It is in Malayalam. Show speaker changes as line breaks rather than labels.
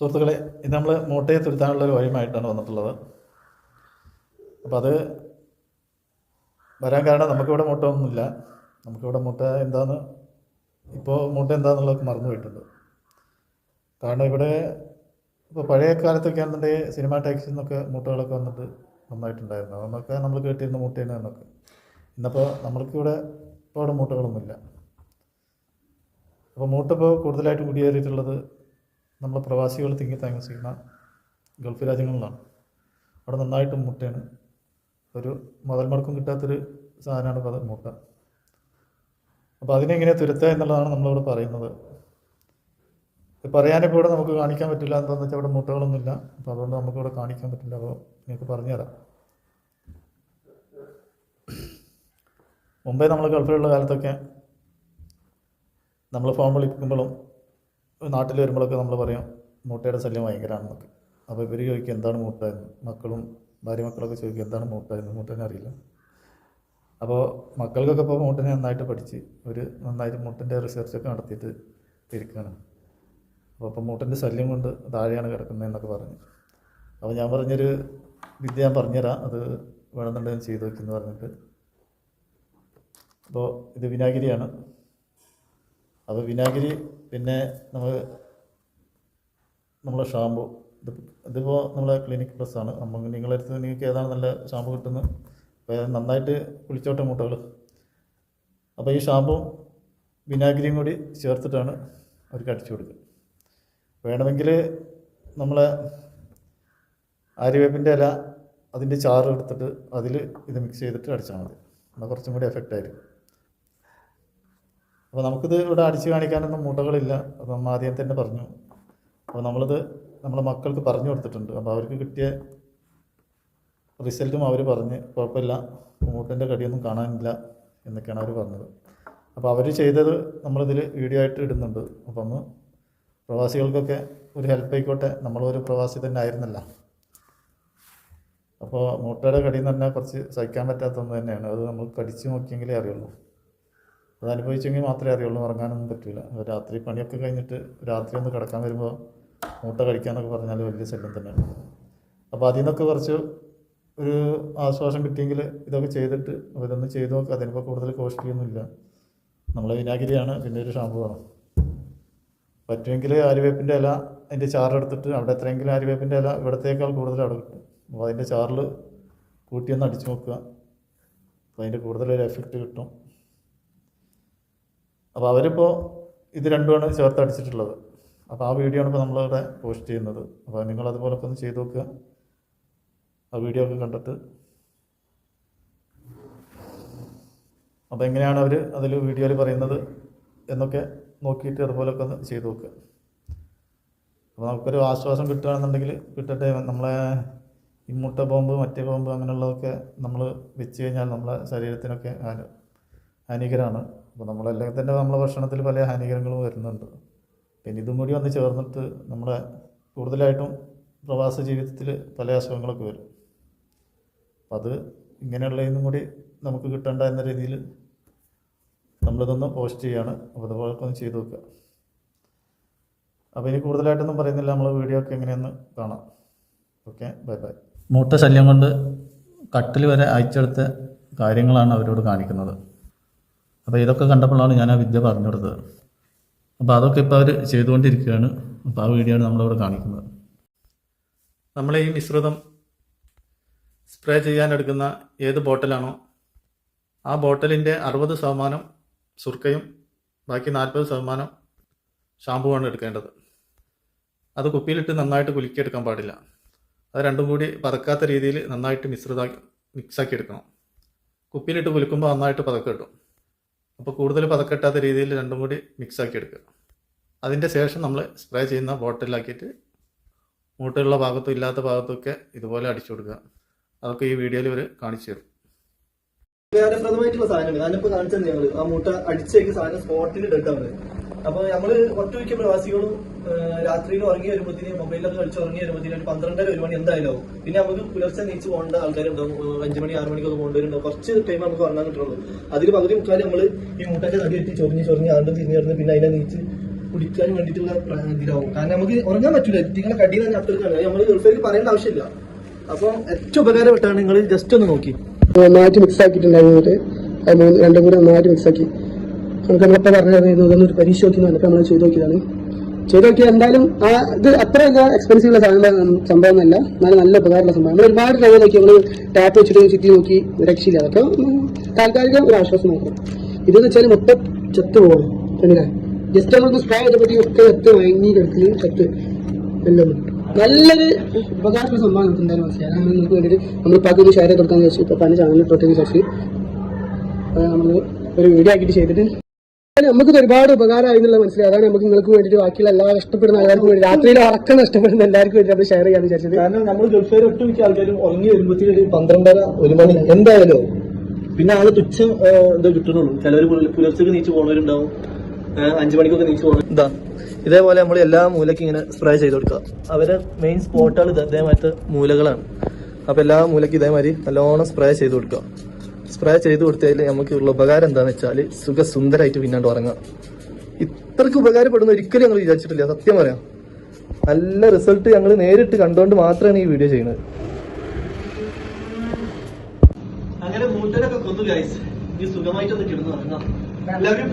സുഹൃത്തുക്കളെ ഇത് നമ്മൾ മൂട്ടയെ തുരുത്താനുള്ള ഒരു വഴിയുമായിട്ടാണ് വന്നിട്ടുള്ളത്. അപ്പോൾ അത് വരാൻ കാരണം നമുക്കിവിടെ മുട്ട ഒന്നുമില്ല. നമുക്കിവിടെ മൂട്ട എന്താന്ന് ഇപ്പോൾ മൂട്ട എന്താണെന്നുള്ളത് മറന്നു പോയിട്ടുണ്ട്. കാരണം ഇവിടെ ഇപ്പോൾ പഴയ കാലത്തൊക്കെ ആണെന്നുണ്ടെങ്കിൽ സിനിമാ ടാക്സിൽ നിന്നൊക്കെ മൂട്ടകളൊക്കെ വന്നിട്ട് നന്നായിട്ടുണ്ടായിരുന്നു. അതൊന്നൊക്കെ നമ്മൾ കേട്ടിരുന്ന മൂട്ടയാണ് എന്നൊക്കെ ഇന്നിപ്പോൾ നമ്മൾക്കിവിടെ ഇപ്പോൾ അവിടെ മൂട്ടകളൊന്നുമില്ല അപ്പോൾ മൂട്ട ഇപ്പോൾ കൂടുതലായിട്ട് കുടിയേറിയിട്ടുള്ളത് നമ്മൾ പ്രവാസികൾ തിങ്ങി താമസിക്കുന്ന ഗൾഫ് രാജ്യങ്ങളിലാണ്. അവിടെ നന്നായിട്ട് മുട്ടയാണ്. ഒരു മുതൽ മുടക്കം കിട്ടാത്തൊരു സാധനമാണ് അത് മുട്ട. അപ്പോൾ അതിനെങ്ങനെ തുരത്തുക എന്നുള്ളതാണ് നമ്മളിവിടെ പറയുന്നത്. പറയാനിപ്പോൾ ഇവിടെ നമുക്ക് കാണിക്കാൻ പറ്റില്ല എന്താണെന്ന് വെച്ചാൽ അവിടെ മുട്ടകളൊന്നുമില്ല. അപ്പോൾ അതുകൊണ്ട് നമുക്കിവിടെ കാണിക്കാൻ പറ്റില്ല. അപ്പോൾ നിങ്ങൾക്ക് പറഞ്ഞുതരാം. മുമ്പേ നമ്മൾ ഗൾഫിലുള്ള കാലത്തൊക്കെ നമ്മൾ ഫോൺ വിളിക്കുമ്പോഴും നാട്ടിൽ വരുമ്പോഴൊക്കെ നമ്മൾ പറയും മൂട്ടയുടെ ശല്യം ഭയങ്കരമാണെന്നൊക്കെ. അപ്പോൾ ഇവർ ചോദിക്കും എന്താണ് മൂട്ട? എന്ന്. മക്കളും ഭാര്യ മക്കളൊക്കെ ചോദിക്കും എന്താണ് മൂട്ട? എന്ന്. മൂട്ടനെ അറിയില്ല. അപ്പോൾ മക്കൾക്കൊക്കെ ഇപ്പോൾ മൂട്ടനെ നന്നായിട്ട് പഠിച്ച് ഒരു നന്നായിട്ട് മൂട്ടന്റെ റിസർച്ചൊക്കെ നടത്തിയിട്ട് ഇരിക്കുകയാണ് അപ്പോൾ അപ്പോൾ മൂട്ടന്റെ ശല്യം കൊണ്ട് താഴെയാണ് കിടക്കുന്നതെന്നൊക്കെ പറഞ്ഞു. അപ്പോൾ ഞാൻ പറഞ്ഞൊരു വിദ്യ ഞാൻ പറഞ്ഞുതരാം. അത് വേണമെന്നുണ്ടെങ്കിൽ ചെയ്തു വെക്കുന്നു പറഞ്ഞിട്ട്. അപ്പോൾ ഇത് വിനാഗിരിയാണ്. അപ്പോൾ വിനാഗിരി പിന്നെ നമ്മൾ നമ്മളെ ഷാമ്പു ഇത് ഇതിപ്പോൾ നമ്മളെ ക്ലിനിക് പ്ലസ് ആണ്. നമ്മൾ നിങ്ങളുടെ അടുത്ത് നിങ്ങൾക്ക് ഏതാണ് നല്ല ഷാമ്പു കിട്ടുന്നത്? അപ്പോൾ നന്നായിട്ട് കുളിച്ചോട്ടെ മുട്ടകൾ അപ്പോൾ ഈ ഷാമ്പും വിനാഗിരിയും കൂടി ചേർത്തിട്ടാണ് അവർക്ക് അടിച്ചു കൊടുക്കുക. വേണമെങ്കിൽ നമ്മളെ ആര്യവേപ്പിന്റെ ഇല അതിന്റെ ചാറ് എടുത്തിട്ട് അതിൽ ഇത് മിക്സ് ചെയ്തിട്ട് അടിച്ചാൽ മതി. എന്നാൽ കുറച്ചും കൂടി എഫക്റ്റ് ആയിരിക്കും. അപ്പോൾ നമുക്കിത് ഇവിടെ അടിച്ചു കാണിക്കാനൊന്നും മുട്ടകളില്ല അപ്പം ആദ്യം തന്നെ പറഞ്ഞു. അപ്പോൾ നമ്മളിത് നമ്മളെ മക്കൾക്ക് പറഞ്ഞു കൊടുത്തിട്ടുണ്ട്. അപ്പോൾ അവർക്ക് കിട്ടിയ റിസൾട്ടും അവർ പറഞ്ഞ് കുഴപ്പമില്ല. മൂട്ടന്റെ കടിയൊന്നും കാണാനില്ല എന്നൊക്കെയാണ് അവർ പറഞ്ഞത്. അപ്പോൾ അവർ ചെയ്തത് നമ്മളിതിൽ വീഡിയോ ആയിട്ട് ഇടുന്നുണ്ട്. അപ്പോൾ ഒന്ന് പ്രവാസികൾക്കൊക്കെ ഒരു ഹെൽപ്പ് ആയിക്കോട്ടെ. നമ്മളൊരു പ്രവാസി തന്നെ ആയിരുന്നല്ല. അപ്പോൾ മൂട്ടയുടെ കടി എന്ന് പറഞ്ഞാൽ കുറച്ച് സഹിക്കാൻ പറ്റാത്തൊന്ന് തന്നെയാണ്. അത് നമ്മൾ കടിച്ചു നോക്കിയെങ്കിലേ അറിയുള്ളൂ. അത് അനുഭവിച്ചെങ്കിൽ മാത്രമേ അറിയുള്ളൂ ഉറങ്ങാനൊന്നും പറ്റില്ല രാത്രി പണിയൊക്കെ കഴിഞ്ഞിട്ട് രാത്രി ഒന്ന് കിടക്കാൻ വരുമ്പോൾ മൂട്ട കഴിക്കാനൊക്കെ പറഞ്ഞാൽ വലിയ ശല്യം തന്നെ അപ്പോൾ അതിൽ നിന്നൊക്കെ കുറച്ച് ഒരു ആശ്വാസം കിട്ടിയെങ്കിൽ ഇതൊക്കെ ചെയ്തിട്ട് ഇതൊന്ന് ചെയ്ത് നോക്കുക അതിനിപ്പോൾ കൂടുതൽ കോസ്റ്റ്ലി നമ്മൾ വിനാഗിരിയാണ് പിന്നെ ഒരു ഷാമ്പു വേണം പറ്റുമെങ്കിൽ ആര്യവേപ്പിന്റെ ഇല അതിന്റെ ചാറെടുത്തിട്ട് അവിടെ എത്രയെങ്കിലും ആര്യവേപ്പിന്റെ ഇല ഇവിടത്തേക്കാൾ കൂടുതൽ അവിടെ കിട്ടും. അപ്പോൾ അതിന്റെ ചാറിൽ കൂട്ടിയൊന്ന് അടിച്ചു നോക്കുക. അപ്പോൾ അതിന്റെ കൂടുതലൊരു എഫക്റ്റ് കിട്ടും. അപ്പോൾ അവരിപ്പോൾ ഇത് രണ്ടുമാണ് ചേർത്തടിച്ചിട്ടുള്ളത് അപ്പോൾ ആ വീഡിയോ ആണ് ഇപ്പോൾ നമ്മളിവിടെ പോസ്റ്റ് ചെയ്യുന്നത്. അപ്പോൾ നിങ്ങൾ അതുപോലൊക്കെ ഒന്ന് ചെയ്ത് നോക്കുക. ആ വീഡിയോ ഒക്കെ കണ്ടിട്ട്. അപ്പോൾ എങ്ങനെയാണ് അവർ അതിൽ വീഡിയോയിൽ പറയുന്നത് എന്നൊക്കെ നോക്കിയിട്ട് അതുപോലൊക്കെ ഒന്ന് ചെയ്ത് നോക്കുക. അപ്പോൾ നമുക്കൊരു ആശ്വാസം കിട്ടുകയാണെന്നുണ്ടെങ്കിൽ കിട്ടട്ടെ. നമ്മളെ ഈ മുട്ട ബോംബ് മറ്റേ ബോംബ് അങ്ങനെയുള്ളതൊക്കെ നമ്മൾ വെച്ച് കഴിഞ്ഞാൽ നമ്മളെ ശരീരത്തിനൊക്കെ ഹാനി ഹാനികരമാണ് അപ്പോൾ നമ്മളല്ലെങ്കിൽ തന്നെ നമ്മുടെ ഭക്ഷണത്തിൽ പല ഹാനികരങ്ങളും വരുന്നുണ്ട്. പിന്നെ ഇതും കൂടി വന്ന് ചേർന്നിട്ട് നമ്മുടെ കൂടുതലായിട്ടും പ്രവാസ ജീവിതത്തിൽ പല അസുഖങ്ങളൊക്കെ വരും. അപ്പം അത് ഇങ്ങനെയുള്ളതിനും കൂടി നമുക്ക് കിട്ടേണ്ട എന്ന രീതിയിൽ നമ്മളിതൊന്ന് പോസ്റ്റ് ചെയ്യാണ്. അപ്പോൾ അതുപോലൊക്കെ ഒന്ന് ചെയ്ത് നോക്കുക. അപ്പോൾ ഇനി കൂടുതലായിട്ടൊന്നും പറയുന്നില്ല. നമ്മൾ വീഡിയോ ഒക്കെ എങ്ങനെയെന്ന് കാണാം. Okay bye bye. മൂട്ട ശല്യം കൊണ്ട് കട്ടിൽ വരെ അയച്ചെടുത്ത കാര്യങ്ങളാണ് അവരോട് കാണിക്കുന്നത്. അപ്പോൾ ഇതൊക്കെ കണ്ടപ്പോഴാണ് ഞാൻ ആ വിദ്യ പറഞ്ഞു കൊടുത്തത് അപ്പോൾ അതൊക്കെ ഇപ്പോൾ അവർ ചെയ്തുകൊണ്ടിരിക്കുകയാണ്. അപ്പോൾ ആ വീഡിയോ ആണ് നമ്മളിവിടെ കാണിക്കുന്നത്. നമ്മൾ ഈ മിശ്രിതം സ്പ്രേ ചെയ്യാൻ എടുക്കുന്ന ഏത് ബോട്ടിലാണോ ആ ബോട്ടലിന്റെ അറുപത് ശതമാനം സുർക്കയും ബാക്കി നാൽപ്പത് ശതമാനം ഷാമ്പുവാണ് എടുക്കേണ്ടത്. അത് കുപ്പിയിലിട്ട് നന്നായിട്ട് കുലുക്കിയെടുക്കാൻ പാടില്ല. അത് രണ്ടും കൂടി പതക്കാത്ത രീതിയിൽ നന്നായിട്ട് മിശ്രിതാക്കി മിക്സാക്കി എടുക്കണം കുപ്പിയിലിട്ട് കുലുക്കുമ്പോൾ നന്നായിട്ട് പതക്കം കിട്ടും. അപ്പോൾ കൂടുതൽ പതക്കെട്ടാത്ത രീതിയിൽ രണ്ടും കൂടി മിക്സ് ആക്കി എടുക്കുക. അതിന്റെ ശേഷം നമ്മൾ സ്പ്രേ ചെയ്യുന്ന ബോട്ടിലാക്കിയിട്ട് മൂട്ടുള്ള ഭാഗത്തും ഇല്ലാത്ത ഭാഗത്തൊക്കെ ഇതുപോലെ അടിച്ചു കൊടുക്കുക. അതൊക്കെ ഈ വീഡിയോയിൽ ഇവർ കാണിച്ചു തരും.
ഉപകാരപ്രദമായിട്ടുള്ള സാധനം ഞാനിപ്പോ കാണിച്ചത് ഞങ്ങൾ ആ മൂട്ട അടിച്ചേക്ക് സാധനം സ്പോട്ടിൽ ഡെഡാണ് അപ്പൊ നമ്മൾ ഒട്ടുമിക്ക പ്രവാസികളും രാത്രിയിൽ ഉറങ്ങി വരുമ്പോഴത്തേന് മൊബൈലൊക്കെ കളിച്ച് ഉറങ്ങി വരുമ്പോഴത്തേന് ഒരു പന്ത്രണ്ടര ഒരു മണി എന്തായാലും പിന്നെ നമുക്ക് പുലർച്ചെ നീച്ച് പോകേണ്ട ആൾക്കാരുണ്ടാവും അഞ്ചു മണി ആറ് മണിക്കൊക്കെ പോകേണ്ടവരുണ്ടാവും. കുറച്ച് ടൈം നമുക്ക് ഉറങ്ങാൻ കിട്ടുള്ളൂ. അതിൽ പകുതി മുക്കാലും നമ്മൾ ഈ തടി എത്തി ചൊറിഞ്ഞ് ചൊറിഞ്ഞ് ആണ്ടും തിരിഞ്ഞിരുന്ന് പിന്നെ അതിനെ നീച്ച് കുടിക്കാൻ വേണ്ടിയിട്ടുള്ള ഇതിലാവും. കാരണം നമുക്ക് ഉറങ്ങാൻ പറ്റില്ല നിങ്ങളെ കടിയിൽ തന്നെ അത്രക്കാണ് നമ്മൾ ഗൾഫിലേക്ക് പറയേണ്ട ആവശ്യമില്ല. അപ്പം ഏറ്റവും ഉപകാരപ്പെട്ടാണ് നിങ്ങൾ ജസ്റ്റ് ഒന്ന് നോക്കി.
നന്നായിട്ട് മിക്സ് ആക്കിയിട്ടുണ്ടായിരുന്നു അത് രണ്ടും കൂടി നന്നായിട്ട് മിക്സ് ആക്കി. നമുക്ക് നമ്മളിപ്പോൾ പറഞ്ഞായിരുന്നു ഇതൊന്നും ഒരു പരീക്ഷ നോക്കി പറഞ്ഞപ്പോൾ നമ്മൾ ചെയ്ത് നോക്കിയതാണ്. ചെയ്ത് നോക്കിയാൽ എന്തായാലും ആ ഇത് അത്ര എക്സ്പെൻസീവ് ഉള്ള സാധനം സംഭവം എന്നല്ല എന്നാലും നല്ല ഉപകാരമുള്ള സംഭവം നമ്മൾ ഒരുപാട് ടൈം നോക്കി നമ്മൾ ടാപ്പ് വെച്ചിട്ട് ചുറ്റി നോക്കി രക്ഷയില്ല അതൊക്കെ താൽക്കാലിക ഒരു ആശ്വാസം മാത്രം. ഇതെന്ന് വെച്ചാൽ മൊത്തം ചത്ത് പോകണം എന്നില്ല ജസ്റ്റ് നമ്മൾക്ക് സ്പ്രേ ചെയ്തപ്പോഴത്തേക്കും ഒക്കെ ചത്ത് വാങ്ങി കിടക്കുകയും ചത്ത്. എല്ലാം. നല്ലൊരു ഉപകാരമുള്ള സംഭവം നമുക്ക് എന്തായാലും മനസ്സിലായി വേണ്ടിയിട്ട് നമ്മൾ പാക്കൊന്ന് ഷെയർ കൊടുക്കാൻ വിചാരിച്ചു. ഇപ്പോൾ പല ചാനലിൽ ഇട്ടോട്ടേക്ക് ശേഷം നമ്മൾ ഒരു വീഡിയോ ആക്കിയിട്ട് ചെയ്തിട്ട് നമുക്ക് നമുക്കിത് ഒരുപാട് ഉപകാരമായി എന്നുള്ള മനസ്സിലായി. അതാണ് നമുക്ക് നിങ്ങൾക്ക് വേണ്ടിയിട്ട് ബാക്കിയുള്ള എല്ലാ ഇഷ്ടപ്പെടുന്ന എല്ലാവർക്കും വേണ്ടി രാത്രിയിൽ ഉറക്കം നഷ്ടപ്പെടുന്ന എല്ലാവർക്കും വേണ്ടി അത് ഷെയർ ചെയ്യാൻ വിചാരിച്ചത്.
കാരണം നമ്മൾ ദിവസം ഒട്ടുമിക്ക ആൾക്കാരും ഉറങ്ങി വരുമ്പോഴത്തേക്ക് ഒരു പന്ത്രണ്ടര ഒരു മണി എന്തായാലും പിന്നെ ആൾ തുച്ഛം എന്താ ഇത് കിട്ടുന്നുള്ളൂ ചിലർ പുലർച്ചക്ക് നീച്ച് പോണവരുണ്ടാവും. അഞ്ചു മണിക്കൊക്കെ നീച്ച് പോകണം ഇതാ ഇതേപോലെ നമ്മൾ എല്ലാ മൂലയ്ക്കും ഇങ്ങനെ സ്പ്രേ ചെയ്ത് കൊടുക്കുക. അവരെ മെയിൻ സ്പോട്ടുകൾ ഇത് ഇതേമാതിരത്തെ മൂലകളാണ്. അപ്പൊ എല്ലാ മൂലയ്ക്കും ഇതേമാതിരി നല്ലോണം സ്പ്രേ ചെയ്ത് കൊടുക്കുക. സ്പ്രേ ചെയ്ത് കൊടുത്തതിൽ നമുക്ക് ഉള്ള ഉപകാരം എന്താണെന്ന് വെച്ചാൽ സുഖസുന്ദരമായിട്ട് പിന്നാണ്ട് ഉറങ്ങാം ഇത്രക്ക് ഉപകാരപ്പെടുന്ന ഒരിക്കലും ഞങ്ങൾ വിചാരിച്ചിട്ടില്ല. സത്യം പറയാം. നല്ല റിസൾട്ട് ഞങ്ങൾ നേരിട്ട് കണ്ടുകൊണ്ട് മാത്രമാണ് ഈ വീഡിയോ ചെയ്യുന്നത്. അങ്ങനെ മൂട്ടനൊക്കെ കൊന്നു ഗൈസ് ഈ സുഖമായിട്ടൊന്ന് കിടന്നു ഉറങ്ങാം. എല്ലാവരും